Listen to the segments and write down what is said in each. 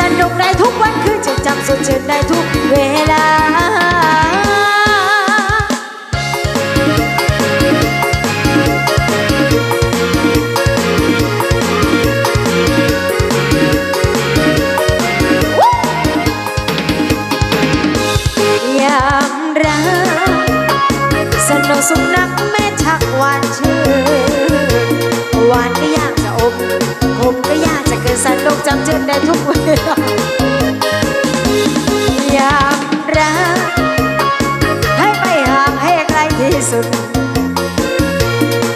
สนุกได้ทุกวันคือจะจำสดชื่นได้ทุกเวลา ยามรักสนุกสุขนักแม่ชักหวานชื่นหวานก็ยากจะอมคมก็ยากจะเกินสนุกจำเจนได้ทุกวลา ยามรัก ให้ไปห่างให้ไกลที่สุด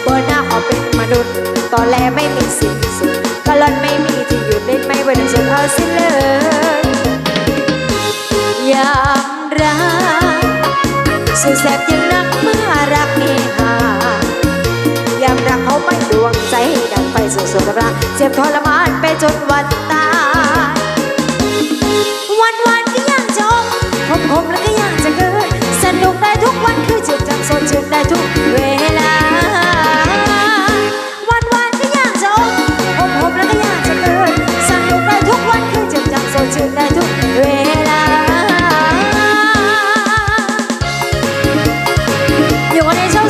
บนหน้าขอเป็นมนุษย์ ตอนแรกไม่มีสิ้นสุดก็ลอนไม่มีที่หยุดได้ไม่วันสุดเอาสิเลยยามรักสุดแสบยังนักเมื่อรักมีหายามรักเขาไม่ดวงใจดังไฟสุดสุดรักเจ็บทรมานไปจนวันตาย 有个人说。